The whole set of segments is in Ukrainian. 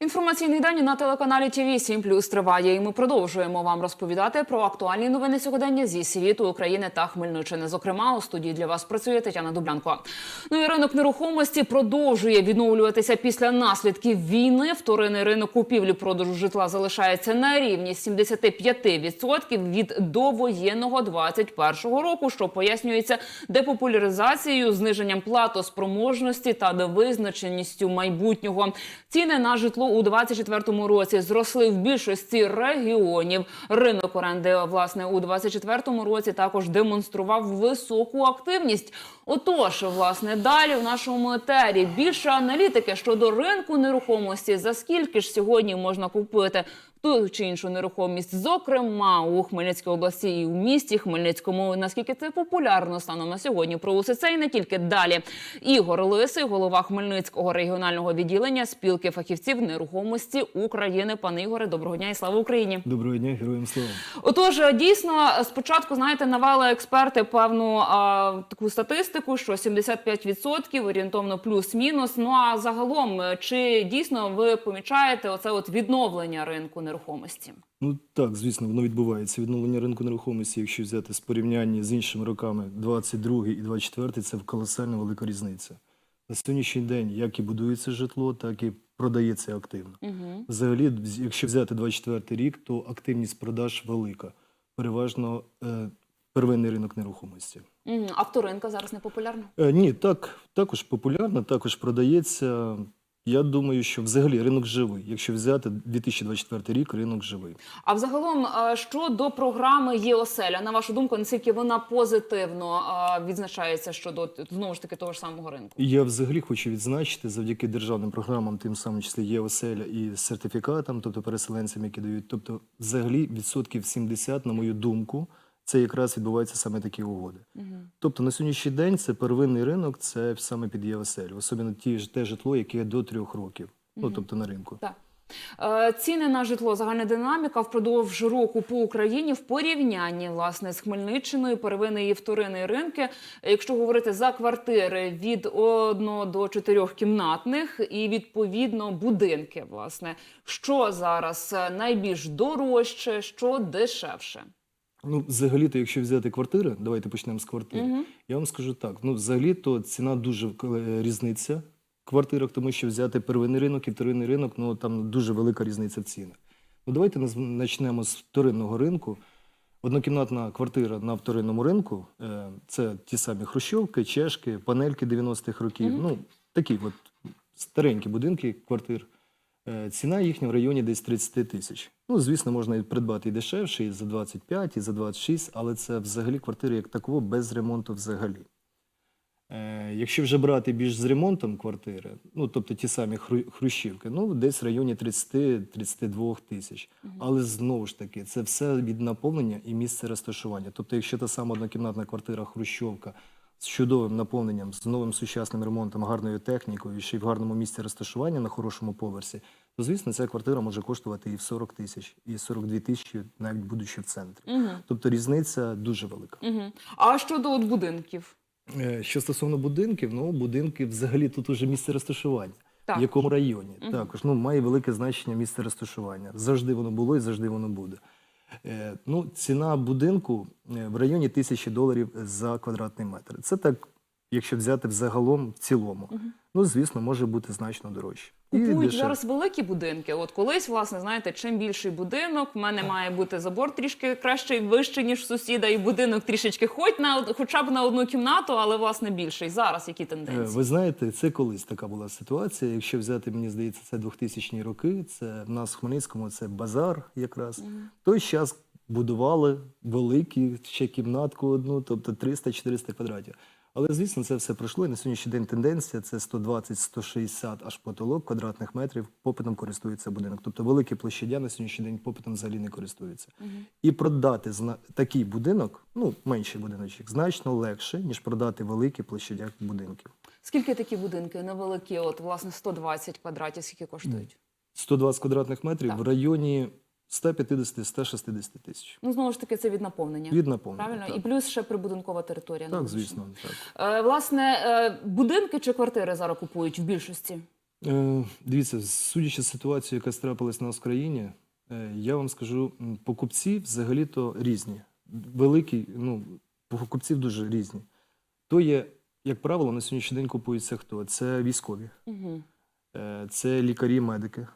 Інформаційний день на телеканалі ТВ 7 Плюс триває. І ми продовжуємо вам розповідати про актуальні новини сьогодення зі світу України та Хмельниччини. Зокрема, у студії для вас працює Тетяна Дублянко. Ну і ринок нерухомості продовжує відновлюватися після наслідків війни. Вторинний ринок купівлі продажу житла залишається на рівні 75% від довоєнного 21-го року, що пояснюється депопуляризацією, зниженням платоспроможності та невизначеністю майбутнього. Ціни на житло у 24-му році зросли в більшості регіонів. Ринок оренди власне у 24-му році також демонстрував високу активність. Отож, власне, далі в нашому етері більше аналітики щодо ринку нерухомості. За скільки ж сьогодні можна купити ту чи іншу нерухомість, зокрема у Хмельницькій області і у місті Хмельницькому. Наскільки це популярно станом на сьогодні? Про усе це і не тільки далі. Ігор Лисий, голова Хмельницького регіонального відділення спілки фахівців нерухомості України. Пане Ігоре, доброго дня і слава Україні. Доброго дня, героям слава. Отож, дійсно, спочатку знаєте, навели експерти певну а, таку статистику, що 75% орієнтовно плюс-мінус. Ну а загалом, чи дійсно ви помічаєте оце от відновлення ринку нерухомості? Ну так, звісно, воно відбувається. Відновлення ринку нерухомості, якщо взяти з порівняння з іншими роками, 22 і 24, це колосальна велика різниця. На сьогоднішній день як і будується житло, так і продається активно. Угу. Взагалі, якщо взяти 24 рік, то активність продаж велика. Переважно е, первинний ринок нерухомості. Угу. Авторинка зараз не популярна? Е, ні, так, також популярно, також продається. Я думаю, що взагалі ринок живий. Якщо взяти 2024 рік, ринок живий. А взагалом, е, щодо програми ЄОСЕЛЯ, на вашу думку, наскільки вона позитивно е, відзначається щодо знову ж таки того ж самого ринку? Я взагалі хочу відзначити завдяки державним програмам, тим самим числі ЄОСЕЛЯ і сертифікатам, тобто переселенцям, які дають. Тобто, взагалі відсотків 70, на мою думку, це якраз відбуваються саме такі угоди. Угу. Тобто на сьогоднішній день це первинний ринок, це саме під ЄОСЕЛь, особливо ті ж те житло, яке до трьох років, ну тобто на ринку. Так. Е, Ціни на житло, загальна динаміка впродовж року по Україні в порівнянні власне з Хмельниччиною, первинний і вторинний ринки. Якщо говорити за квартири від 1 до 4 кімнатних і відповідно будинки, власне, що зараз е, найбільш дорожче, що дешевше? Ну, взагалі-то, якщо взяти квартири, давайте почнемо з квартир. Угу. Я вам скажу так: ну, взагалі-то ціна дуже е, різниця в квартирах, тому що взяти первинний ринок і вторинний ринок, ну там дуже велика різниця в цінах. Ну, давайте почнемо з вторинного ринку. Однокімнатна квартира на вторинному ринку е, це ті самі хрущовки, чешки, панельки 90-х років. Мгм. Ну, такі от старенькі будинки квартир. Е, Ціна їхня в районі десь 30 тисяч. Ну, звісно, можна і придбати і дешевше, і за 25, і за 26, але це взагалі квартири як такого без ремонту взагалі. Е, якщо вже брати більш з ремонтом квартири, ну тобто ті самі хру- хрущівки, ну десь в районі 30-32 тисяч. Але знову ж таки, це все від наповнення і місце розташування. Тобто, якщо та сама однокімнатна квартира хрущовка з чудовим наповненням, з новим сучасним ремонтом, гарною технікою, ще й в гарному місці розташування на хорошому поверсі, то звісно, ця квартира може коштувати і в 40 тисяч, і 42 тисячі, навіть будучи в центрі. Угу. Тобто різниця дуже велика. Угу. А щодо от будинків? Е, Що стосовно будинків, ну будинки взагалі тут уже місце розташування. Так. В якому районі Мгм. також ну має велике значення місце розташування. Завжди воно було і завжди воно буде. Е, ну, ціна будинку е, в районі тисячі доларів за квадратний метр. Це так, якщо взяти взагалом в цілому. Мгм. Ну, звісно, може бути значно дорожче. Купують зараз великі будинки. От колись, власне, знаєте, чим більший будинок, в мене має бути забор трішки кращий, вищий, ніж сусіда, і будинок трішечки хоч на хоча б на одну кімнату, але власне більший. Зараз які Е, тенденції? Ви знаєте, це колись така була ситуація. Якщо взяти, мені здається, це 2000 роки. Це в нас в Хмельницькому це базар якраз. В той час будували великі ще кімнатку одну, тобто 300-400 квадратів. Але звісно, це все пройшло. І на сьогоднішній день тенденція це 120-160 аж потолок квадратних метрів. Попитом користується будинок. Тобто великі площадя на сьогоднішній день попитом взагалі не користуються. Мгм. І продати такий будинок, ну менший будиночок, значно легше, ніж продати великі площадя будинків. Скільки такі будинки невеликі? От власне 120 квадратів, скільки коштують? 120 квадратних метрів Так. в районі 150-160 тисяч. Ну знову ж таки, це від наповнення. Від наповнення. Правильно, так. і плюс ще прибудинкова територія. так, звісно, так. Е, власне, е, будинки чи квартири зараз купують в більшості? Е, Дивіться, судячи з ситуацією, яка трапилась на нас в країні, е, я вам скажу, покупці взагалі-то різні. Великі, ну, покупців дуже різні. То є, як правило, на сьогоднішній день купуються хто? Це військові, Угу. е, це лікарі, медики,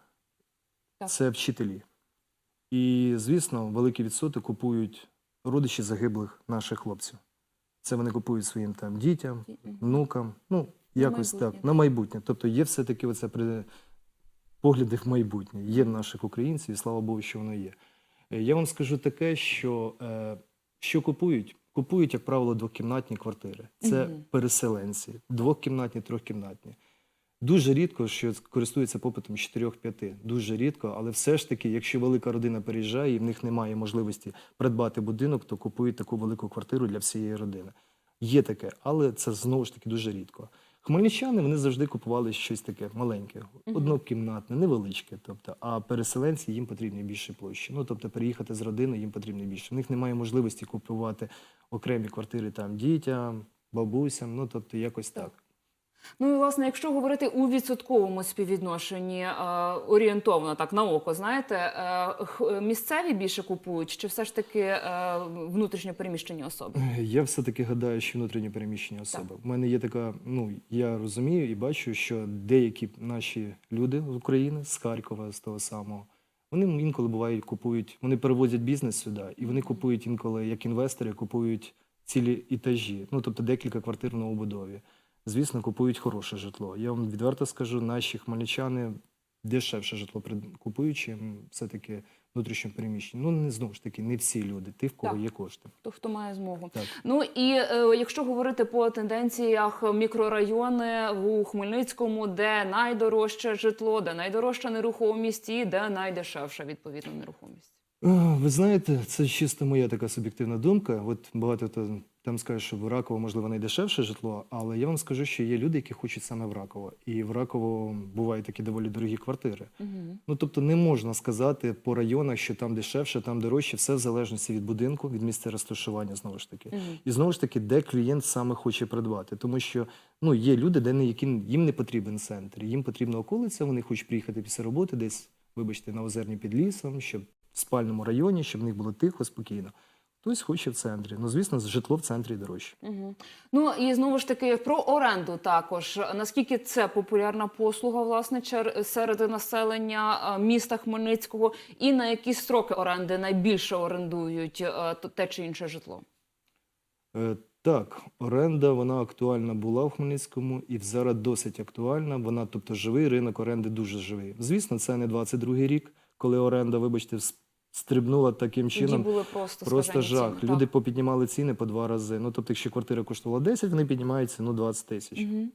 це вчителі. І, звісно, великий відсоток купують родичі загиблих наших хлопців. Це вони купують своїм там дітям, внукам, ну, якось майбутнє, так, на майбутнє. Тобто є все-таки оце при... погляди в майбутнє. Є в наших українців, і слава Богу, що воно є. Е, Я вам скажу таке, що е, що купують? Купують, як правило, двокімнатні квартири. Це Мгм. переселенці, двокімнатні, трьохкімнатні. Дуже рідко, що користуються попитом 4-5. Дуже рідко, але все ж таки, якщо велика родина переїжджає і в них немає можливості придбати будинок, то купують таку велику квартиру для всієї родини. Є таке, але це знову ж таки дуже рідко. Хмельничани вони завжди купували щось таке маленьке, однокімнатне, невеличке. Тобто, а переселенці їм потрібні більше площі. Ну тобто, переїхати з родини їм потрібно більше. В них немає можливості купувати окремі квартири там дітям, бабусям. Ну тобто, якось Так. Ну і власне, якщо говорити у відсотковому співвідношенні е, орієнтовно так на око, знаєте, е, х- місцеві більше купують, чи все ж таки е, внутрішньо переміщені особи? Е, Я все-таки гадаю, що внутрішньо переміщені особи. У мене є така, ну я розумію і бачу, що деякі наші люди з України, з Харкова, з того самого, вони інколи бувають, купують, вони перевозять бізнес сюди, і вони купують інколи, як інвестори, купують цілі етажі, ну тобто декілька квартир в новобудові. Звісно, купують хороше житло. Я вам відверто скажу, наші хмельничани дешевше житло купують, чим все-таки внутрішньо переміщені. Ну, не знову ж таки, не всі люди, ті, в кого Так. є кошти. Хто хто має змогу? Так. Ну і е, якщо говорити по тенденціях мікрорайони у Хмельницькому, де найдорожче житло, де найдорожча нерухомість і де найдешевша відповідно нерухомість. Ви знаєте, це чисто моя така суб'єктивна думка. От багато хто там скаже, що в Раково, можливо, найдешевше житло, але я вам скажу, що є люди, які хочуть саме в Раково. І в Раково бувають такі доволі дорогі квартири. Угу. Ну тобто не можна сказати по районах, що там дешевше, там дорожче, все в залежності від будинку, від місця розташування, знову ж таки. Угу. І знову ж таки, де клієнт саме хоче придбати. Тому що ну, є люди, де не, яким їм не потрібен центр, їм потрібна околиця, вони хочуть приїхати після роботи десь, вибачте, на озерні під лісом, щоб в спальному районі, щоб в них було тихо, спокійно. Хтось хоче в центрі. Ну, звісно, житло в центрі дорожче. Угу. Ну і знову ж таки про оренду також. Наскільки це популярна послуга власне серед населення е, міста Хмельницького, і на які строки оренди найбільше орендують е, те чи інше житло? Е, так, оренда вона актуальна була в Хмельницькому і зараз досить актуальна. Вона, тобто, живий ринок оренди дуже живий. Звісно, це не 22-й рік, коли оренда, вибачте, стрибнула таким Тоді чином. були просто Просто скажені жах. ціни. Люди попіднімали ціни по два рази. Ну, тобто, якщо квартира коштувала 10, вони піднімають ціну 20 тисяч. Угу.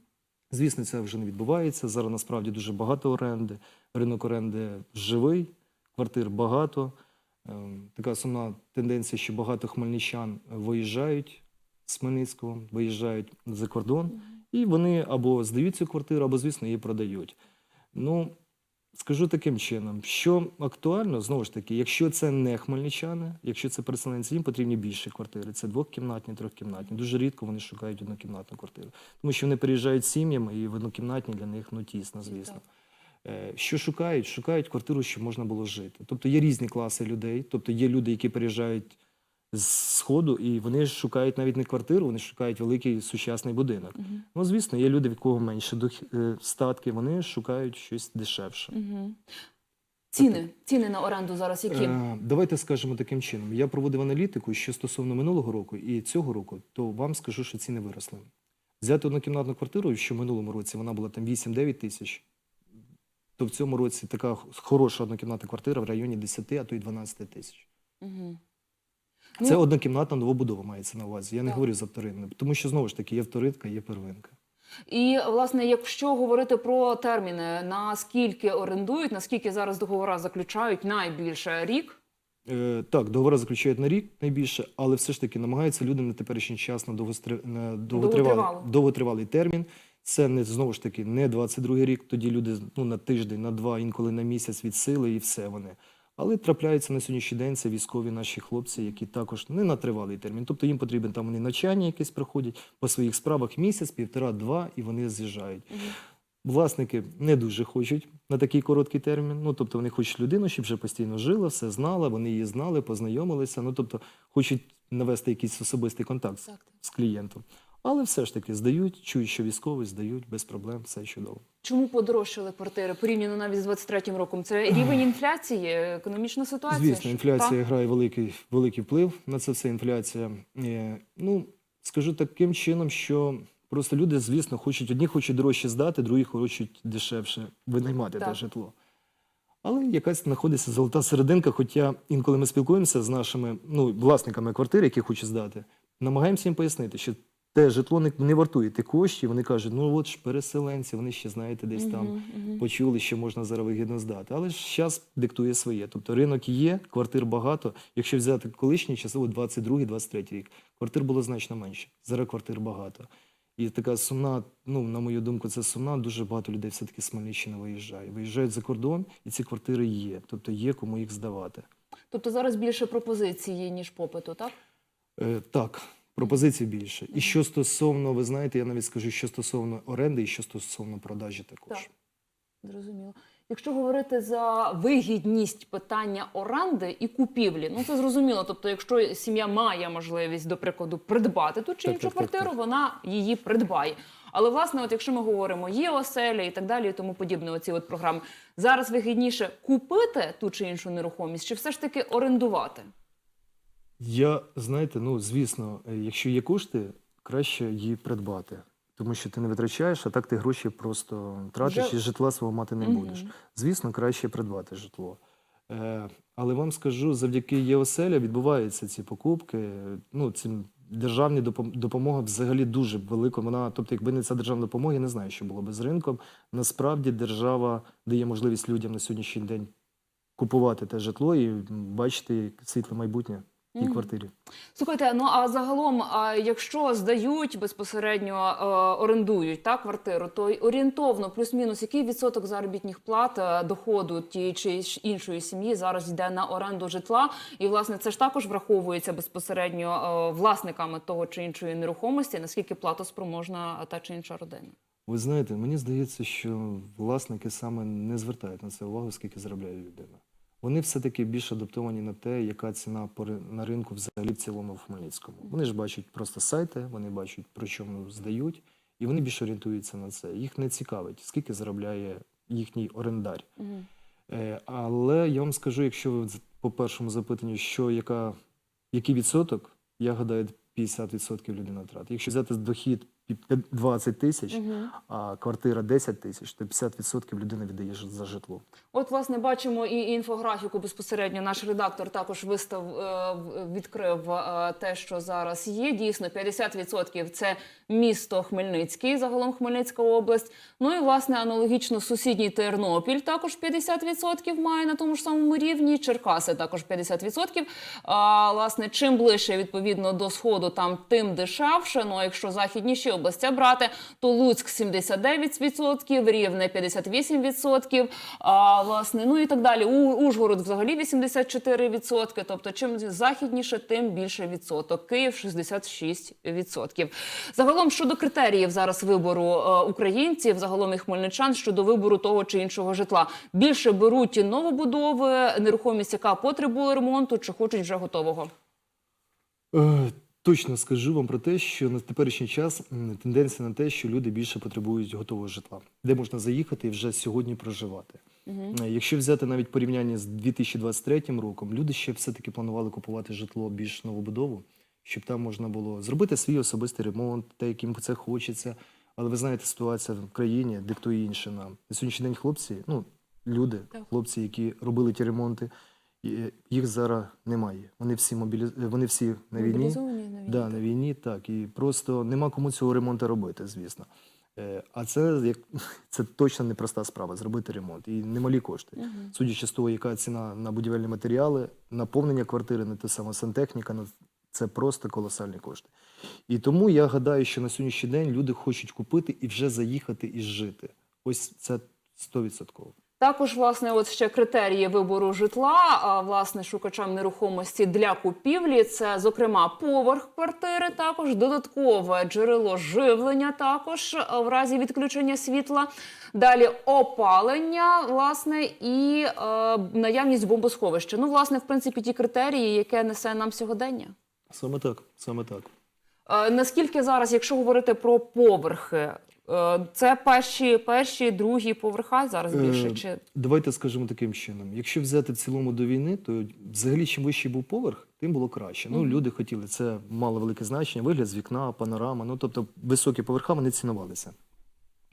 Звісно, це вже не відбувається. Зараз насправді дуже багато оренди. Ринок оренди живий, квартир багато. Ем, Така сумна тенденція, що багато хмельничан виїжджають з Хмельницького, виїжджають за кордон, і вони або здають цю квартиру, або, звісно, її продають. Ну, скажу таким чином, що актуально, знову ж таки, якщо це не хмельничани, якщо це переселенці, їм потрібні більші квартири. Це двокімнатні, трьохкімнатні. Дуже рідко вони шукають однокімнатну квартиру. Тому що вони переїжджають сім'ями, і в однокімнатні для них ну тісно, звісно. Е, Що шукають? Шукають квартиру, щоб можна було жити. Тобто є різні класи людей. Тобто є люди, які переїжджають з сходу, і вони шукають навіть не квартиру, вони шукають великий сучасний будинок. Мгм. Ну, звісно, є люди, в кого менше е, статки, вони шукають щось дешевше. Угу. Ціни, ціни на оренду зараз які? Е, Давайте скажемо таким чином. Я проводив аналітику, що стосовно минулого року і цього року, то вам скажу, що ціни виросли. Взяти однокімнатну квартиру, що в минулому році вона була там 8-9 тисяч, то в цьому році така хороша однокімнатна квартира в районі 10, а то й 12 тисяч. Угу. Це однокімнатна новобудова мається на увазі. Я не Так. говорю за вторинне, тому що знову ж таки є вторинка, є первинка. І власне, якщо говорити про терміни, наскільки орендують, наскільки зараз договори заключають найбільше рік? Е, так, договори заключають на рік найбільше, але все ж таки намагаються люди на теперішній час на, довгостри... на Довготривалий. довготривалий термін. Це не знову ж таки не 22 рік. Тоді люди ну, на тиждень, на два, інколи на місяць від сили, і все вони. Але трапляються на сьогоднішній день це військові наші хлопці, які також не на тривалий термін. Тобто їм потрібен там вони навчання якесь проходять по своїх справах місяць, півтора, два, і вони з'їжджають. власники не дуже хочуть на такий короткий термін. Ну, тобто вони хочуть людину, щоб вже постійно жила, все знала, вони її знали, познайомилися. Ну, тобто, хочуть навести якийсь особистий контакт так. з клієнтом. Але все ж таки здають, чують, що військовий здають без проблем, все чудово. Чому подорожчали квартири порівняно навіть з 23-м роком? Це рівень інфляції, економічна ситуація. Звісно, інфляція Так? грає великий, великий вплив на це все. Інфляція. Е, Ну, скажу таким чином, що просто люди, звісно, хочуть одні хочуть дорожче здати, другі хочуть дешевше винаймати те житло. Але якась знаходиться золота серединка. Хоча інколи ми спілкуємося з нашими ну, власниками квартир, які хочуть здати, намагаємося їм пояснити, що те житло не, не вартує тих коштів. Вони кажуть, ну от ж переселенці, вони ще знаєте, десь там почули, що можна зараз вигідно здати. Але ж час диктує своє. Тобто ринок є, квартир багато. Якщо взяти колишній часи, 22-23 рік, квартир було значно менше. Зараз квартир багато. І така сумна, ну на мою думку, це сумна. Дуже багато людей все-таки з Хмельниччини виїжджає. Виїжджають за кордон, і ці квартири є. Тобто є кому їх здавати. Тобто зараз більше пропозиції, ніж попиту, так? Е, так, пропозицій більше. І що стосовно, ви знаєте, я навіть скажу, що стосовно оренди і що стосовно продажі також. Так. Зрозуміло. Якщо говорити за вигідність питання оренди і купівлі, ну це зрозуміло. Тобто, якщо сім'я має можливість, до прикладу, придбати ту чи Так, іншу так, так, квартиру, так. вона її придбає. Але власне, от якщо ми говоримо, є оселя і так далі, і тому подібне, оці от програми, зараз вигідніше купити ту чи іншу нерухомість, чи все ж таки орендувати? Я, знаєте, ну звісно, е, якщо є кошти, краще її придбати. Тому що ти не витрачаєш, а так ти гроші просто тратиш і житла свого мати не будеш. Звісно, краще придбати житло. Е, але вам скажу, завдяки ЄОСЕЛЯ відбуваються ці покупки. Ну, цим державні допом- допомога взагалі дуже велика. Вона, тобто, якби не ця державна допомога, я не знаю, що було би з ринком. Насправді держава дає можливість людям на сьогоднішній день купувати те житло і бачити світле майбутнє тій квартирі. Слухайте, ну а загалом, а якщо здають безпосередньо е, орендують та квартиру, то орієнтовно плюс-мінус який відсоток заробітних плат е, доходу тієї чи іншої сім'ї зараз йде на оренду житла, і власне це ж також враховується безпосередньо е, власниками того чи іншої нерухомості, наскільки платоспроможна та чи інша родина. Ви знаєте, мені здається, що власники саме не звертають на це увагу, скільки заробляє людина. Вони все-таки більш адаптовані на те, яка ціна на ринку взагалі в цілому в Хмельницькому. Вони ж бачать просто сайти, вони бачать, про чому здають, і вони більш орієнтуються на це. Їх не цікавить, скільки заробляє їхній орендар. Е, Але я вам скажу, якщо ви по першому запитанню, що яка, який відсоток, я гадаю, 50% людина тратить. Якщо взяти дохід 20 тисяч, а квартира 10 тисяч, то 50% людина віддає за житло. От, власне, бачимо і інфографіку безпосередньо. Наш редактор також вистав е, відкрив е, те, що зараз є. Дійсно, 50% – це місто Хмельницький, загалом Хмельницька область. Ну і власне аналогічно сусідній Тернопіль також 50% має на тому ж самому рівні. Черкаси також 50%. А, власне, чим ближче відповідно до сходу, там тим дешевше. Ну а якщо західніші області брати, то Луцьк 79%, Рівне 58%, а, власне, ну і так далі. У Ужгород взагалі 84%. Тобто, чим західніше, тим більше відсоток. Київ 66%. Загалом щодо критеріїв зараз вибору е, українців, загалом і хмельничан щодо вибору того чи іншого житла. Більше беруть новобудови, нерухомість, яка потребує ремонту, чи хочуть вже готового. Точно скажу вам про те, що на теперішній час тенденція на те, що люди більше потребують готового житла, де можна заїхати і вже сьогодні проживати. Е, Якщо взяти навіть порівняння з 2023 роком, люди ще все-таки планували купувати житло більш новобудову, щоб там можна було зробити свій особистий ремонт, те, яким це хочеться. Але ви знаєте, ситуація в країні диктує інше нам. На сьогоднішній день хлопці, ну люди, Так. хлопці, які робили ті ремонти, е, їх зараз немає. Вони всі мобілі... вони всі на війні. Війні, Да, так. на війні, так. І просто нема кому цього ремонту робити, звісно. Е, А це як це точно непроста справа зробити ремонт і немалі кошти. Судячи з того, яка ціна на будівельні матеріали, наповнення квартири, не те саме сантехніка, ну, це просто колосальні кошти. І тому я гадаю, що на сьогоднішній день люди хочуть купити і вже заїхати і жити. Ось це 100%. Також, власне, от ще критерії вибору житла, а, власне, шукачам нерухомості для купівлі. Це, зокрема, поверх квартири, також додаткове джерело живлення, також в разі відключення світла. Далі опалення, власне, і е, наявність бомбосховища. Ну, власне, в принципі, ті критерії, яке несе нам сьогодення. Саме так, саме так. Е, Наскільки зараз, якщо говорити про поверхи, е, це перші, перші, другі поверха зараз більше? Е, Чи Давайте скажемо таким чином: якщо взяти в цілому до війни, то взагалі чим вищий був поверх, тим було краще. Ну, люди хотіли, це мало велике значення, вигляд з вікна, панорама. Ну тобто високі поверха вони цінувалися.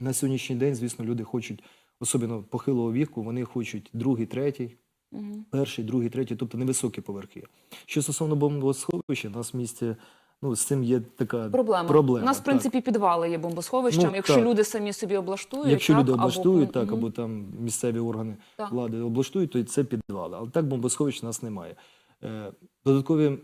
На сьогоднішній день, звісно, люди хочуть, особливо похилого віку, вони хочуть другий, третій, Мгм. перший, другий, третій, тобто невисокі поверхи. Що стосовно бомбосховища, у нас в місті ну, з цим є така проблема? проблема, У нас, в так. принципі, підвали є бомбосховищем. Ну, якщо так. люди самі собі облаштують, Якщо так, люди облаштують, так, або там місцеві органи Так. влади облаштують, то це підвали. Але так бомбосховищ у нас немає. Е, додаткові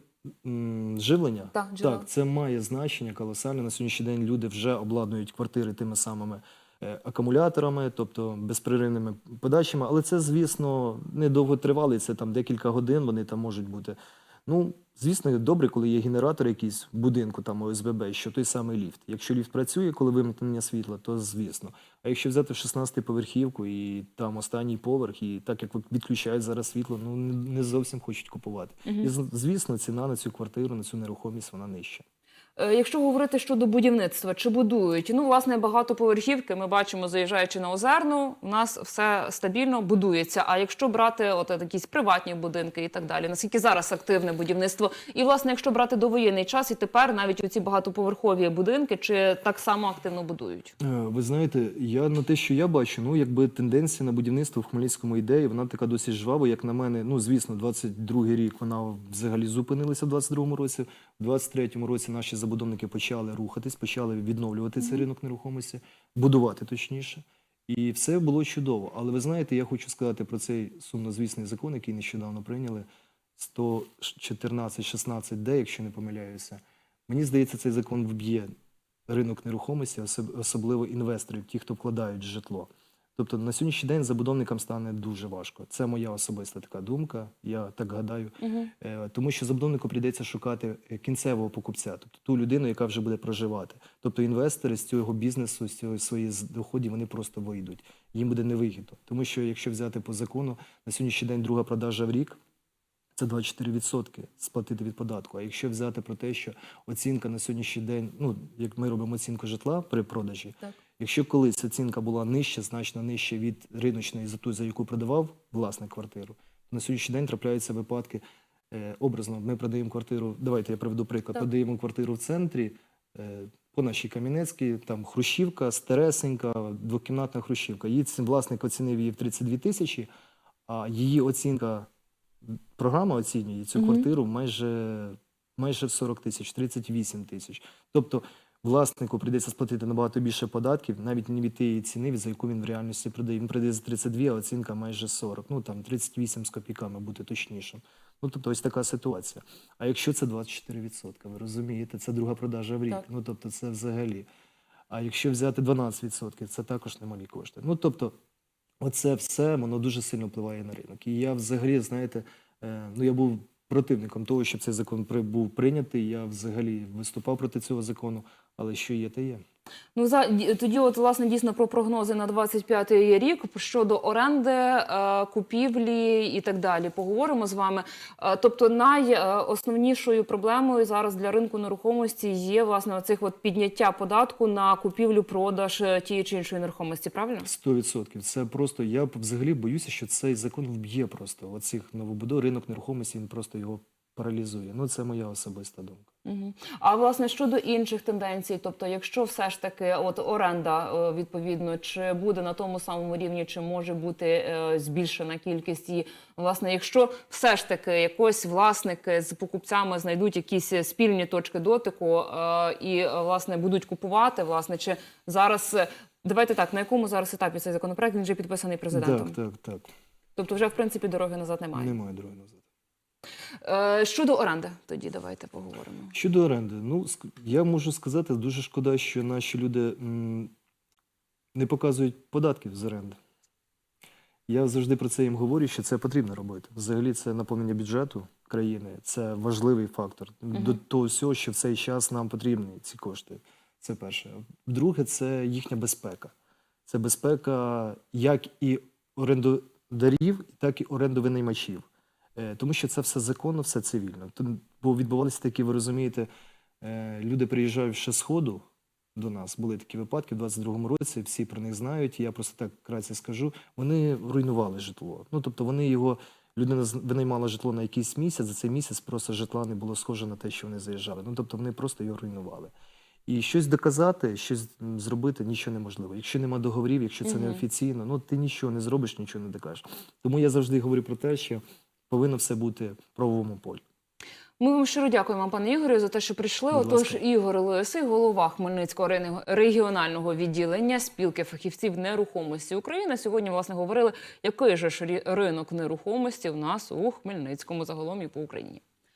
живлення, Так, так, це має значення колосальне. На сьогоднішній день люди вже обладнують квартири тими самими е, акумуляторами, тобто безперервними подачами. Але це, звісно, недовго тривало, це там декілька годин вони там можуть бути. Ну, звісно, добре, коли є генератор якийсь в будинку, там ОСББ, що той самий ліфт. Якщо ліфт працює, коли вимкнення світла, то звісно. А якщо взяти 16 поверхівку і там останній поверх, і так як відключають зараз світло, ну не зовсім хочуть купувати. Угу. І звісно, ціна на цю квартиру, на цю нерухомість, вона нижча. Е, Якщо говорити щодо будівництва, чи будують? Ну, власне, багатоповерхівки ми бачимо, заїжджаючи на Озерну, у нас все стабільно будується. А якщо брати от якісь приватні будинки і так далі, наскільки зараз активне будівництво? І власне, якщо брати довоєнний час, і тепер навіть оці багатоповерхові будинки, чи так само активно будують? Е, Ви знаєте, я на те, що я бачу, ну якби тенденція на будівництво в Хмельницькому ідеї, вона така досить жвава, як на мене. Ну звісно, 22-й рік вона взагалі зупинилася в 22-му році. В 23-му році наші забудовники почали рухатись, почали відновлювати цей ринок нерухомості, будувати точніше. І все було чудово. Але ви знаєте, я хочу сказати про цей сумнозвісний закон, який нещодавно прийняли 114-16Д, якщо не помиляюся. Мені здається, цей закон вб'є ринок нерухомості, особливо інвесторів, ті, хто вкладають житло. Тобто на сьогоднішній день забудовникам стане дуже важко. Це моя особиста така думка. Я так гадаю. Угу. Тому що забудовнику прийдеться шукати кінцевого покупця, тобто ту людину, яка вже буде проживати. Тобто інвестори з цього бізнесу, з цього своїх доходів, вони просто вийдуть. Їм буде невигідно. Тому що якщо взяти по закону, на сьогоднішній день друга продажа в рік. Це 24% сплатити від податку. А якщо взяти про те, що оцінка на сьогоднішній день, ну як ми робимо оцінку житла при продажі, Так. Якщо колись оцінка була нижча, значно нижча від риночної за ту, за яку продавав власник квартиру, на сьогоднішній день трапляються випадки. Е, образно, ми продаємо квартиру. Давайте я приведу приклад. Так. Продаємо квартиру в центрі е, по нашій Кам'янецькій, там хрущівка, старесенька, двокімнатна хрущівка. Її власник оцінив її в 32 тисячі, а її оцінка, програма оцінює цю Мгм. квартиру майже, майже в 40 тисяч, 38 тисяч. Тобто власнику прийдеться сплатити набагато більше податків, навіть не від тієї ціни, за яку він в реальності продає. Він продає за 32, а оцінка майже 40. Ну там 38 з копійками, бути точнішим. Ну тобто ось така ситуація. А якщо це 24%, ви розумієте, це друга продажа в рік. Так. Ну тобто це взагалі. А якщо взяти 12%, це також немалі кошти. Ну тобто, оце все воно дуже сильно впливає на ринок. І я взагалі, знаєте, е, ну я був противником того, щоб цей закон був прийнятий. Я взагалі виступав проти цього закону, але що є, те є. Ну за тоді, от власне дійсно про прогнози на 25-й рік щодо оренди, е, купівлі і так далі. Поговоримо з вами. Е, тобто, найосновнішою проблемою зараз для ринку нерухомості є власне оцих от підняття податку на купівлю, продаж е, тієї чи іншої нерухомості. Правильно? 100%. Це просто я взагалі боюся, що цей закон вб'є просто оцих новобудов, ринок нерухомості, він просто його паралізує. Ну це моя особиста думка. Угу. А власне щодо інших тенденцій, тобто, якщо все ж таки от оренда е, відповідно, чи буде на тому самому рівні, чи може бути е, збільшена кількість, і власне, якщо все ж таки якось власники з покупцями знайдуть якісь спільні точки дотику е, і власне будуть купувати, власне, чи зараз давайте так, на якому зараз етапі цей законопроект він вже підписаний президентом? Так, так, так. Тобто, вже в принципі дороги назад немає. Немає дороги назад. Е, щодо оренди, тоді давайте поговоримо. Щодо оренди, ну я можу сказати, дуже шкода, що наші люди не показують податків з оренди. Я завжди про це їм говорю, що це потрібно робити. Взагалі, це наповнення бюджету країни, це важливий фактор. До того всього, що в цей час нам потрібні ці кошти. Це перше. Друге, це їхня безпека. Це безпека як і орендодарів, так і орендовинаймачів. Е, Тому що це все законно, все цивільно. Бо відбувалися такі, ви розумієте, е, люди приїжджають ще з сходу до нас. Були такі випадки в 22-му році, всі про них знають. Я просто так вкратце скажу. Вони руйнували житло. Ну тобто вони його. Людина винаймала житло на якийсь місяць, за цей місяць просто житла не було схоже на те, що вони заїжджали. Ну тобто вони просто його руйнували. І щось доказати, щось зробити нічого неможливо. Якщо нема договорів, якщо це неофіційно, ну ти нічого не зробиш, нічого не докажеш. Тому я завжди говорю про те, що повинно все бути в правовому полі. Ми вам щиро дякуємо, пане Ігорю, за те, що прийшли. Будь Отож, ласка. Ігор Леси, голова Хмельницького регіонального відділення спілки фахівців нерухомості України. Сьогодні власне говорили, який же ж ринок нерухомості в нас у Хмельницькому загалом і по Україні.